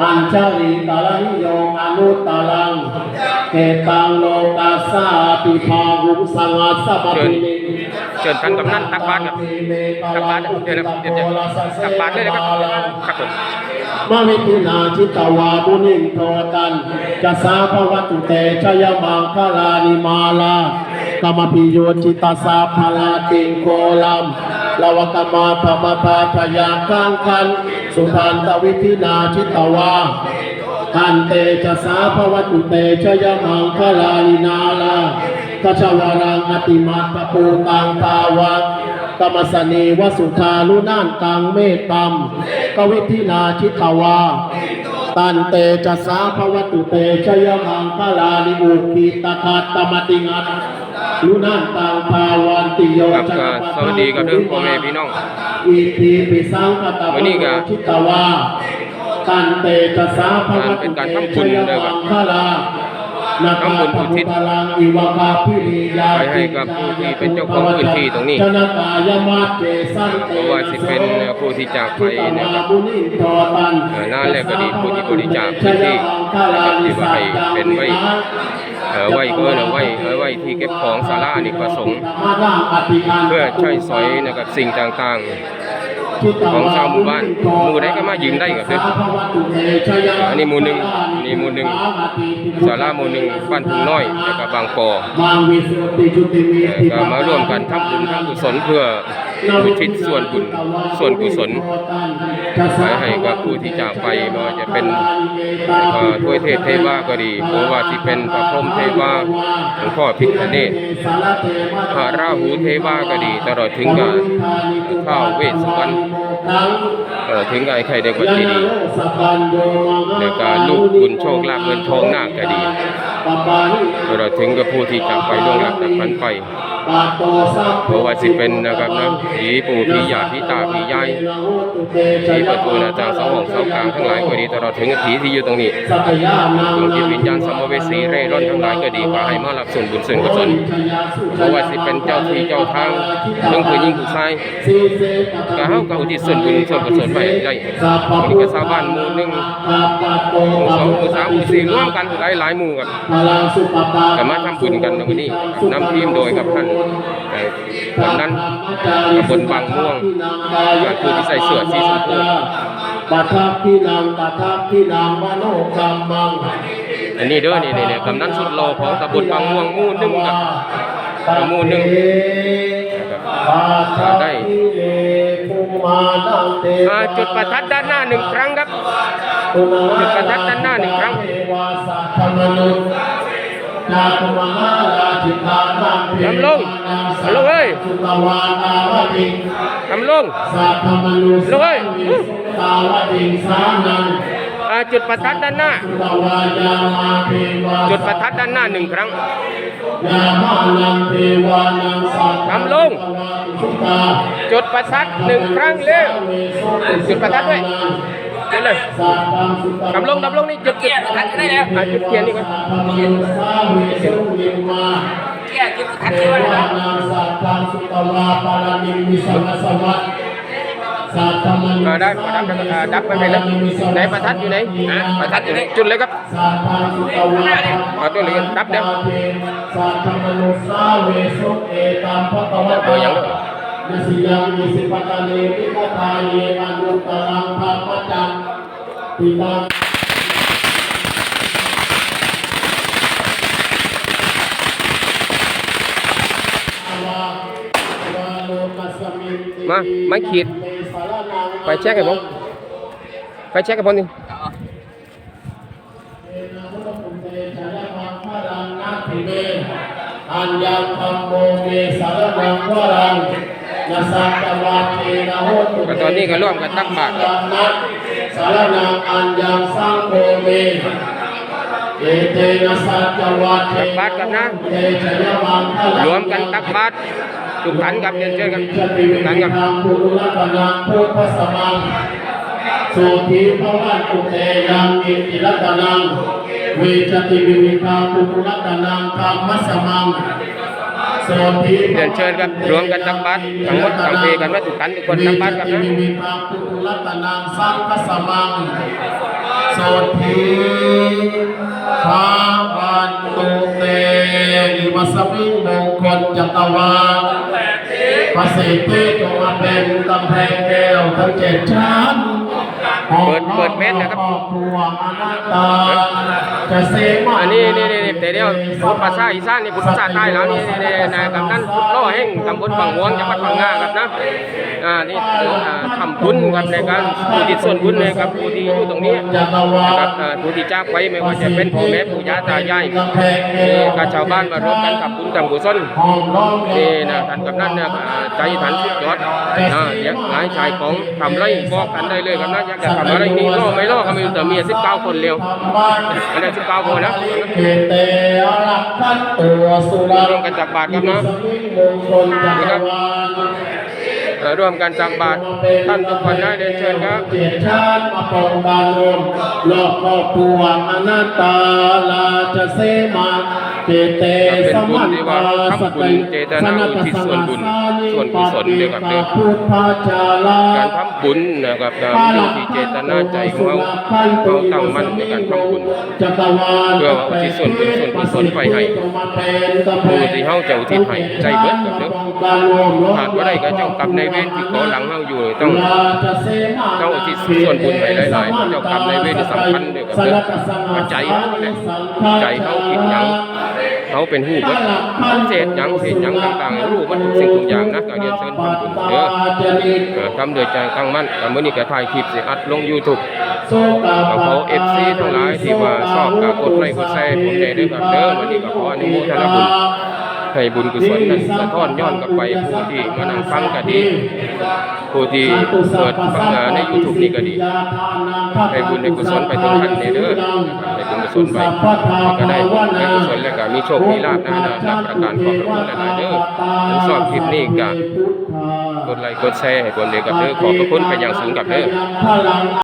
อัญชลีตาลังโยอนุตตลังเกตังโลกัสาปิภาวุสังอาสปะปิเนเชิญท่านกำนันตักบาตรครับตักบาตรเดี๋ยวเดี๋ยวเดี๋ยวตักบาตรเลยนะครับครับผมมาวิตินาจิตวาบุนิโทตันจะสาภวัตุเตชยมังคลานิมาลากรรมพิโยจิตาสาภลาติงโกลัม ลาวกมาธรรมปาทยาคังคัน สุพันตวิธินาจิตวาอันเตจะสาภวตุเตชยมังคลาลินาลากัชวารังอติมาตปูตังภาวัตกรรมสนีวสุธาลุนานตังเมตตัมกวิธินาชิตวาตันเตจะสาภวตุเตชยมังคลาลิอุกิตคาตมติงัตลุนา นตังภาวันติโยครับก็สวัสดีครับเด้อพ่อแม่พี่น้องอิทิปิสังคตวันนี้ก็ชิตวาตันเตจะสาภวตุเป็นเตการทำบุญเด้อครับพระลานาคาทำบุญอุทิศพลังอิวกาพิริยาไปให้กับผู้ที่เป็นเจ้าของพื้นที่ตรงนี้ชนะกายมาเจสันเตเพราะว่าสิเป็นผู้ที่จากไปนะครับบุญอินทรตันเอ่อนั่นแหละก็ดีผู้ที่บริจาคพื้นที่นะครับที่ว่าให้เป็นไว้ เออไว้ก็นะไว้เออไว้ที่เก็บของศาลานี่ประสงค์เพื่อใช้สอยนะครับสิ่งต่างๆ ของชาวหมู่บ้านหมู่ใดก็มายืมได้ก็คืออันนี้หมู่หนึ่งนี่หมู่หนึ่งศาลาหมู่หนึ่งบ้านทุ่งน้อยแล้วก็บางปอเออก็มาร่วมกันทำบุญทำกุศลเพื่ออุทิศส่วนบุญส่วนกุศล ไว้ให้กับผู้ที่จากไปไม่ว่าจะเป็นถ้วยเทศเทวาก็ดีหรือว่าที่เป็นพระพรหมเทวาหลวงพ่อพิฆเนศพระราหูเทวาก็ดี ตลอดถึงกับข้าวเวสสุวรรณเอ่อถึงกับไอ้ไข่เด็กวัดเจดีย์แล้วก็ลูกบุญโชคลาภเงินทองหนาก็ดีตลอดถึงกับผู้ที่จากไปล่วงลับจากพันไป เพราะว่าสิเป็นนะครับนะผีปู่ผียาผีตาผียายผีประตูหน้าต่างเสาห้องเสากลางทั้งหลายก็ดีตลอดถึงผีที่อยู่ตรงนี้ดวงจิตวิญญาณสัมภเวสีเร่ร่อนทั้งหลายก็ดีก็ให้มารับส่วนบุญส่วนกุศลเพราะว่าสิเป็นเจ้าที่เจ้าทางเรื่องผู้หญิงผู้ชายก็เฮาก็อุทิศส่วนบุญส่วนกุศลไปได้วันนี้ก็ชาวบ้านหมู่หนึ่งหมู่สองหมู่สามหมู่สี่ร่วมกันหลายหลายหมู่ครับก็มาทำบุญกันในวันนี้นำทีมโดยกับท่านกำนั้นตำบลบางม่วงกับผู้ที่ใส่เสื้อสีชมพูปัทับที่นางปัทับที่นางมโนกรรมังอันนี้เด้อนี่นี่นี่กำนันสุดโลอของตำบลบางม่วงมู่หนึ่งครับมู่หนึ่งได้อ่าจุดประทัดด้านหน้าหนึ่งครั้งครับจุดประทัดด้านหน้าหนึ่งครั้ง ทำลงทำลงเอ้ยทำลงสัพพมนุสลงเอ้ยตาวติงสานังอ่าจุดประทัดด้านหน้าตวายามาเทวาจุดประทัดด้านหน้าหนึ่งครั้งยามานังเทวานังสัพพทำลงสุตาจุดประทัดหนึ่งครั้งเร็ว จุดประทัดด้วย ดเลยสัพพังสุตาดำลงดำลงนี่จุดจุดประทัดได้แล้วจุดเทียนนี่ก่อนสัพพมนุสาเวสุลิมาเทียนจุดประทัดด้วยวานะนังสัพพังสุตวาปารานิมิสังสวัสสัพพมนุอ่าได้ประทัดดับไปเลยไหนประทัดอยู่ไหนประทัดอยู่ไหนจุดเลยครับสัวาเอาตัวเลยดับเดี๋ยวสัวสุเอตัมภะคะวะตัวยัง เลยยสิยังมิสิปะตะเนวิคทาเยอนุตตรังธรรมจังปิตังมาไม่ขีดไปเช็คให้ผมไปเช็คให้ผมดิอันยังธรรมโมเมสารนังวรัง นาสัตวาเทนะโหตุก็ตอนนี้ก็ร่วมกันตักบาตรครับนักสารนังอันยังสังโฆเมเอเตนะสัจวาเทตักบาตรกันนะเตชยวังพลังรวมกันตักบาตรทุกท่านครับเรียนเชิญครับชติทุวิกท่านญครับญาณปุรุลกนังพุทธสมังสุขีภวันตุเตยังอิติรัตนังเวชติวิวิธาปุรุลกนังธรรมสมังโสธิ เรียนเชิญครับรวมกันตักบาตรทั้งหมดทั้งเพกันมาทุกท่านทุกคนตักบาตรครับนะมีพระพุทธรัตนังสังฆสมังโสธิภาวันตุเตลิมัสมิงมงคลจักรวาลพระเศรษฐีจงมาเป็นกำแพงแก้วทั้งเจ็ดชั้น เปิดเปิดเม็ดนะครับครอบครัวอนัตตาจะเสมาอันนี้นี่นี่นี่แต่เดียวพูดภาษาอีสานนี่พูดภาษาใต้แล้วนี่นี่นี่นะครับนั่นล่อแห่งตำบลบางหวงจังหวัดพังงาครับนะอ่านี่อ่าทำบุญครับในการผู้ที่ส่วนบุญในกับผู้ที่อยู่ตรงนี้นะครับอ่าผู้ที่จากไปไม่ว่าจะเป็นพ่อแม่ปู่ย่าตายายนี่กับชาวบ้านมารวมกันกับบุญกับกุศลห้องร้องนี่นะท่านกำนันเนี่ยอ่าใจทันสุดยอดนะอยากหลายชายของทำไรบอกกันได้เลยครับนะอยากจะทำอะไรนี่ล่อไม่ล่อก็ไม่รู้แต่เมียสิบเก้าคนเร็วอันนี้สิบเก้าคนนะเตอรักขันตัวสุรัร่วมกันจักบาตรครับนะมงคลจักรวาลเอ่อร่วมกันจักบาตรท่านทุกคนได้เรียนเชิญครับเกียรติชาติมาปองบารมรอบครอบครัวอนัตตาลาจะเสมา เกเตเป็นสบุญมันที่ว่าตาทำบุญเจตนาอุทิศส่วนบุญส่วนกุศลเดียวกับเดิมพุทธจาราการทำบุญนะครับการอยู่ที่เจตนาใจของเราเราตั้งมั่นในการทำบุญจักรวาลเพื่อว่าอุทิศส่วนบุญส่วนกุศลไปให้ผู้ที่เฮาจะอุทิศให้ใจเบิดกับเด้อขาดว่าได้ก็เจ้ากรรมในายเวรที่ขอหลังเฮาอยู่ต้องต้องอุทิศส่วนบุญให้หลายๆเจ้ากรรมนายเวรที่สำคัญด้วยกับเรื่องว่าใจเขาเนี่ยใจเขาคิดหยัง เขาเป็นหูเบิดเศษหยังเศษหยังต่างๆรู้มันทุกสิ่งทุกอย่างนะการเรียนเชิญทำบุญเด้อเออทำโดยใจตั้งมั่นแต่มื้อนี้ก็ถ่ายคลิปสิอัดลง YouTube ก็ขอ FC ทั้งหลายที่ว่าชอบก็กดไลค์กดแชร์ผมใจด้วยครันเด้อวันนี้ก็ขออนุโมทนาบุญ ให้บุญกุศลนั้นสะท้อนย้อนกลับไปผู้ที่มานั่งฟังก็ดี ผู้ที่เปิดฟังใน YouTube นี่ก็ดี ให้บุญให้กุศลไปทุกท่านในเด้อนะครับให้บุญกุศลไปก็ได้บุญได้กุศลแล้วก็มีโชค มีลาภนะนะนับประการขอบพระคุณหลายๆเด้อท่านชอบคลิปนี้ก็กดไลค์กดแชร์ให้คนเดียวกับเด้อขอบพระคุณเป็นอย่างสูงกับเด้อง